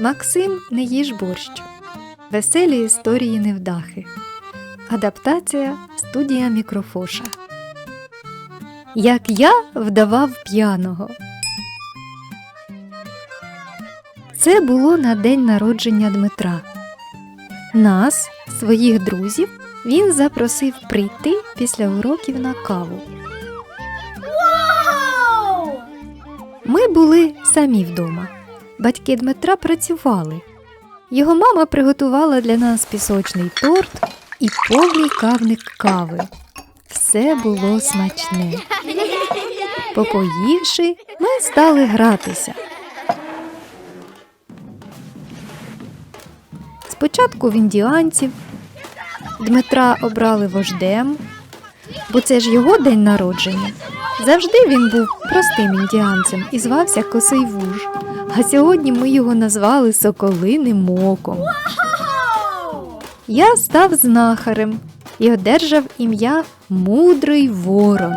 Максим не їж борщ. Веселі історії невдахи. Адаптація студія Мікрофоша. Як я вдавав п'яного. Це було на день народження Дмитра. Нас, своїх друзів, він запросив прийти після уроків на каву. Ми були самі вдома. Батьки Дмитра працювали. Його мама приготувала для нас пісочний торт і повний кавник кави. Все було смачне. Попоївши, ми стали гратися. Спочатку в індіанців Дмитра обрали вождем, бо це ж його день народження. Завжди він був простим індіанцем і звався Косий Вуж. А сьогодні ми його назвали Соколиним Оком. Я став знахарем і одержав ім'я Мудрий Ворон.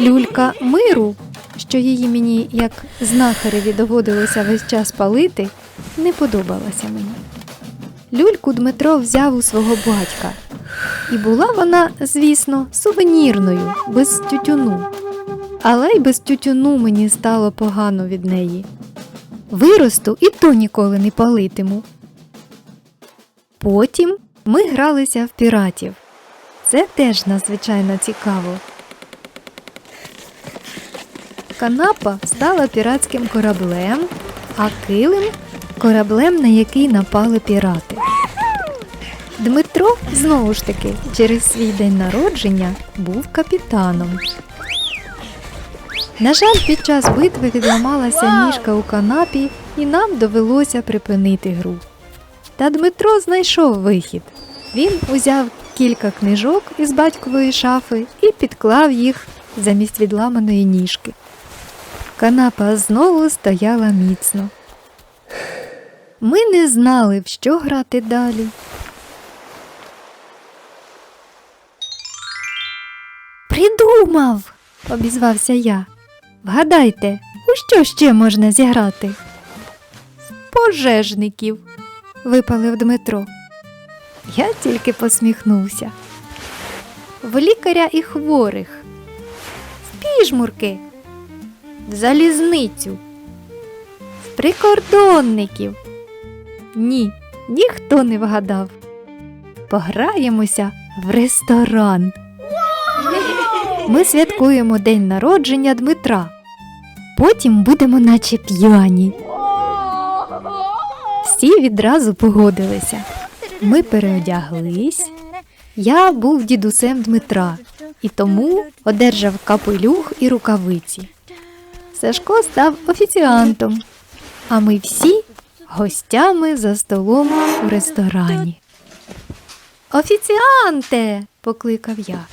Люлька миру, що її мені як знахареві доводилося весь час палити, не подобалася мені. Люльку Дмитро взяв у свого батька. І була вона, звісно, сувенірною, без тютюну. Але й без тютюну мені стало погано від неї. Виросту і то ніколи не палитиму. Потім ми гралися в піратів. Це теж надзвичайно цікаво. Канапа стала піратським кораблем, а килим кораблем, на який напали пірати. Дмитро знову ж таки через свій день народження був капітаном. На жаль, під час битви відламалася ніжка у канапі, і нам довелося припинити гру. Та Дмитро знайшов вихід. Він узяв кілька книжок із батькової шафи і підклав їх замість відламаної ніжки. Канапа знову стояла міцно. Ми не знали, в що грати далі. Придумав, обізвався я. Вгадайте, у що ще можна зіграти? Пожежників, випалив Дмитро. Я тільки посміхнувся. В лікаря і хворих, в піжмурки, в залізницю, в прикордонників. Ні, ніхто не вгадав. Пограємося в ресторан. Ми святкуємо день народження Дмитра. Потім будемо наче п'яні. Всі відразу погодилися. Ми переодяглись. Я був дідусем Дмитра і тому одержав капелюх і рукавиці. Сашко став офіціантом, а ми всі гостями за столом у ресторані. Офіціанте! покликав я.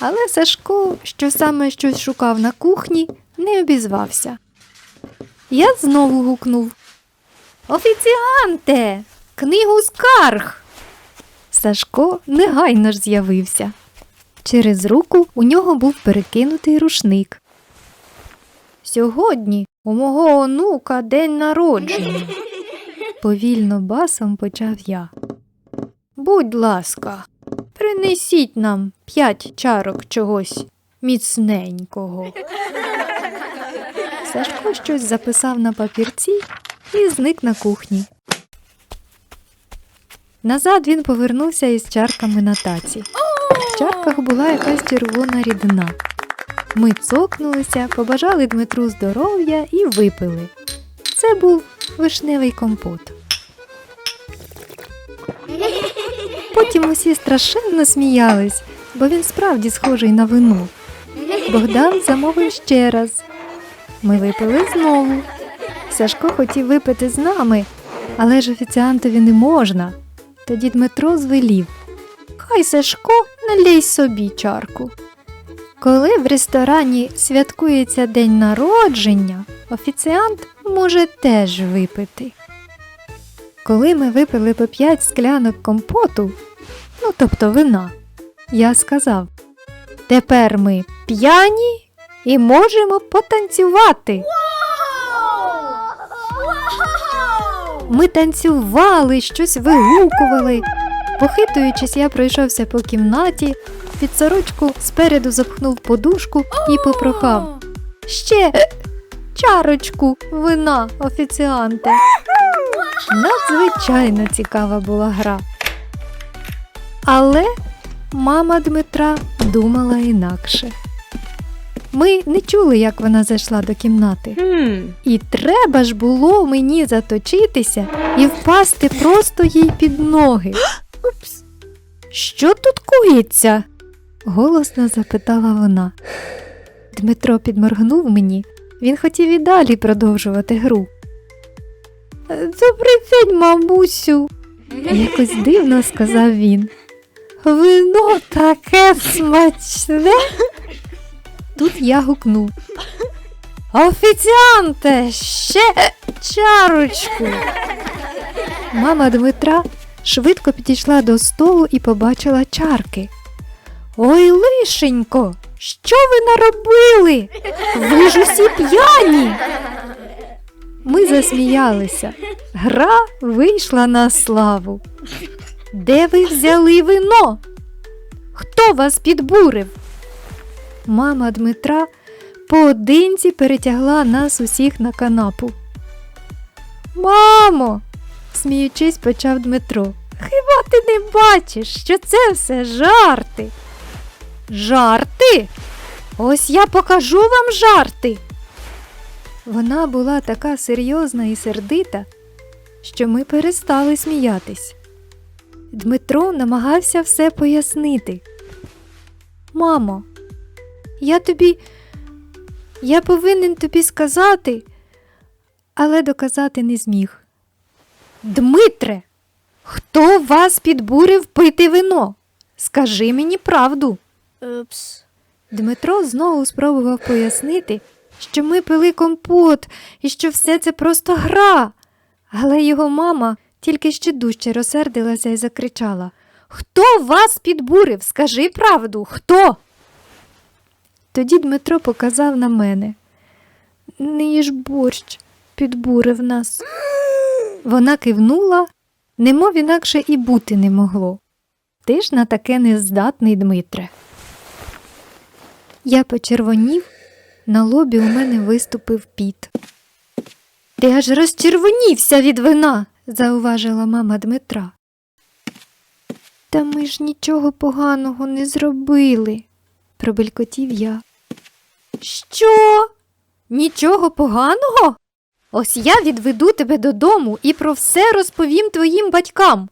Але Сашко, що саме щось шукав на кухні, не обізвався. Я знову гукнув Офіціанте, книгу скарг. Сашко негайно ж з'явився. Через руку у нього був перекинутий рушник. Сьогодні у мого онука день народження. Повільно басом почав я. Будь ласка, принесіть нам п'ять чарок чогось міцненького. Сашко щось записав на папірці і зник на кухні. Назад він повернувся із чарками на таці. В чарках була якась червона рідина. Ми цокнулися, побажали Дмитру здоров'я і випили. Це був вишневий компот. Потім усі страшенно сміялись, бо він справді схожий на вино. Богдан замовив ще раз. Ми випили знову. Сашко хотів випити з нами, але ж офіціантові не можна. Тоді Дмитро звелів. Хай Сашко налій собі чарку. Коли в ресторані святкується день народження, офіціант може теж випити. Коли ми випили по п'ять склянок компоту, ну тобто вина, я сказав: тепер ми п'яні і можемо потанцювати. Ми танцювали, щось вигукували. Похитуючись, я пройшовся по кімнаті, під сорочку спереду запхнув подушку і попрохав. Ще чарочку вина, офіціанте. Надзвичайно цікава була гра. Але мама Дмитра думала інакше. Ми не чули, як вона зайшла до кімнати. І треба ж було мені заточитися і впасти просто їй під ноги. Упс. Що тут коїться? голосно запитала вона. Дмитро підморгнув мені. Він хотів і далі продовжувати гру. Добрий день, мамусю, якось дивно сказав він. Вино таке смачне. Тут я гукнув. Офіціанте, ще чарочку. Мама Дмитра швидко підійшла до столу і побачила чарки. Ой, лишенько, що ви наробили? Ви ж усі п'яні. Ми засміялися. Гра вийшла на славу. Де ви взяли вино? Хто вас підбурив? Мама Дмитра поодинці перетягла нас усіх на канапу. Мамо, сміючись, почав Дмитро. Хіба ти не бачиш, що це все жарти? Жарти? Ось я покажу вам жарти. Вона була така серйозна і сердита, що ми перестали сміятись. Дмитро намагався все пояснити. Мамо, я тобі. Я повинен тобі сказати, але доказати не зміг. Дмитре, хто вас підбурив пити вино? Скажи мені правду. Oops. Дмитро знову спробував пояснити, що ми пили компот і що все це просто гра. Але його мама тільки ще дужче розсердилася і закричала Хто вас підбурив? Скажи правду, хто? Тоді Дмитро показав на мене. Не їж борщ, підбурив нас. Вона кивнула, немов інакше і бути не могло. Ти ж на таке нездатний, Дмитре. Я почервонів, на лобі у мене виступив піт. Ти аж розчервонівся від вина, зауважила мама Дмитра. Та ми ж нічого поганого не зробили, пробелькотів я. Що? Нічого поганого? Ось я відведу тебе додому і про все розповім твоїм батькам.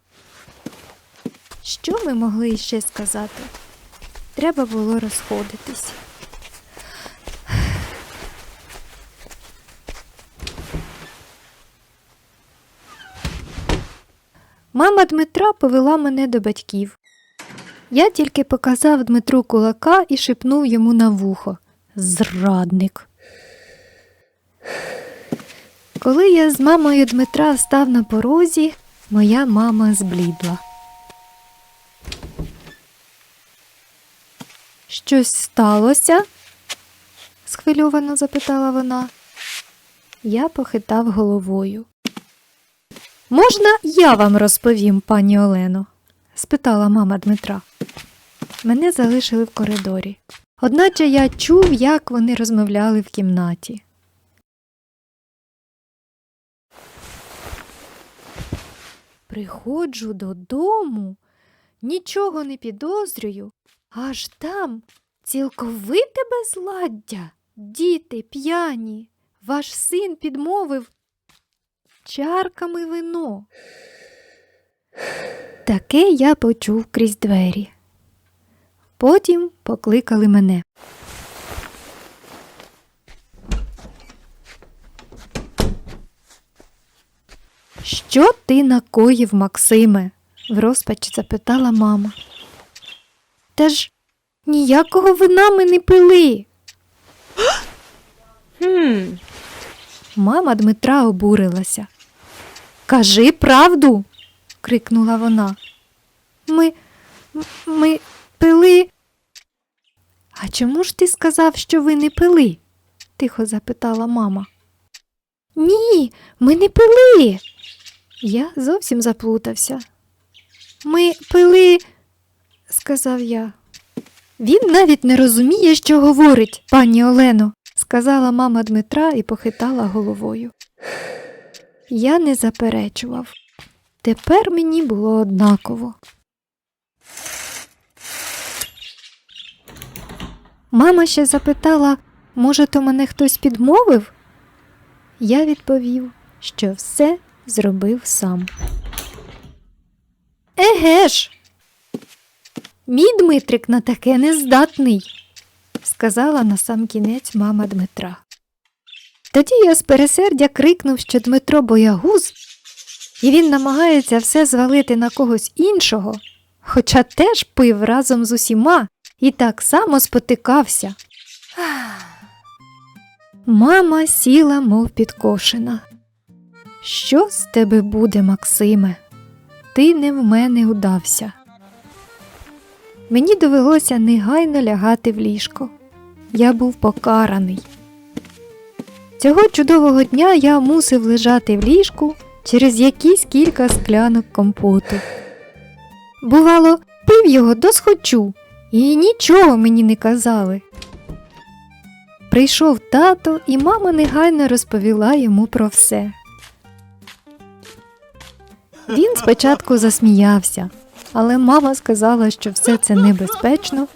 Що ми могли ще сказати? Треба було розходитись. Мама Дмитра повела мене до батьків. Я тільки показав Дмитру кулака і шепнув йому на вухо Зрадник. Коли я з мамою Дмитра став на порозі, моя мама зблідла. Щось сталося? схвильовано запитала вона. Я похитав головою. Можна я вам розповім, пані Олено? спитала мама Дмитра. Мене залишили в коридорі. Одначе я чув, як вони розмовляли в кімнаті. Приходжу додому, нічого не підозрюю, аж там цілковите безладдя, діти п'яні, ваш син підмовив чарками вино. Таке я почув крізь двері. Потім покликали мене. Що ти накоїв, Максиме? в розпачі запитала мама. Та ж ніякого вина ми не пили. Hmm. Мама Дмитра обурилася. Кажи правду. крикнула вона. Ми. ми пили. А чому ж ти сказав, що ви не пили? тихо запитала мама. Ні, ми не пили. Я зовсім заплутався. Ми пили, сказав я. Він навіть не розуміє, що говорить, пані Олено, сказала мама Дмитра і похитала головою. Я не заперечував. Тепер мені було однаково. Мама ще запитала, може, то мене хтось підмовив? Я відповів, що все зробив сам. Еге ж, мій Дмитрик на таке не здатний, сказала на сам кінець мама Дмитра. Тоді я з пересердя крикнув, що Дмитро боягуз, і він намагається все звалити на когось іншого, хоча теж пив разом з усіма і так само спотикався. Мама сіла, мов підкошена. Що з тебе буде, Максиме? Ти не в мене удався. Мені довелося негайно лягати в ліжко. Я був покараний. Цього чудового дня я мусив лежати в ліжку через якісь кілька склянок компоту. Бувало, пив його досхочу, і нічого мені не казали. Прийшов тато, і мама негайно розповіла йому про все. Він спочатку засміявся, але мама сказала, що все це небезпечно,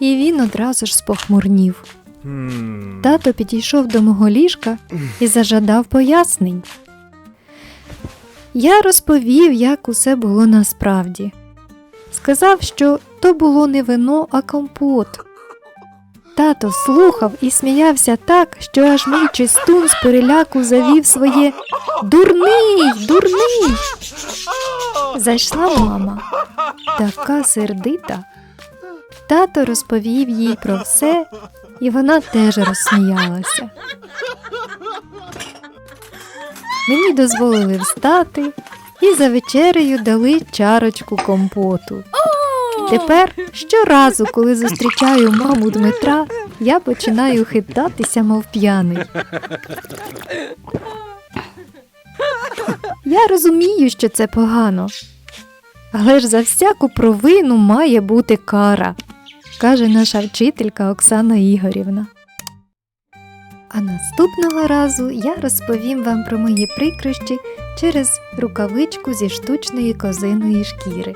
і він одразу ж спохмурнів. Тато підійшов до мого ліжка і зажадав пояснень. Я розповів, як усе було насправді. Сказав, що то було не вино, а компот. Тато слухав і сміявся так, що аж мій чистун з переляку завів своє Дурний, дурний. Зайшла мама, така сердита. Тато розповів їй про все, і вона теж розсміялася. Мені дозволили встати і за вечерею дали чарочку компоту. Тепер щоразу, коли зустрічаю маму Дмитра, я починаю хитатися, мов п'яний. Я розумію, що це погано. Але ж за всяку провину має бути кара, каже наша вчителька Оксана Ігорівна. А наступного разу я розповім вам про мої прикрощі через рукавичку зі штучної козиної шкіри.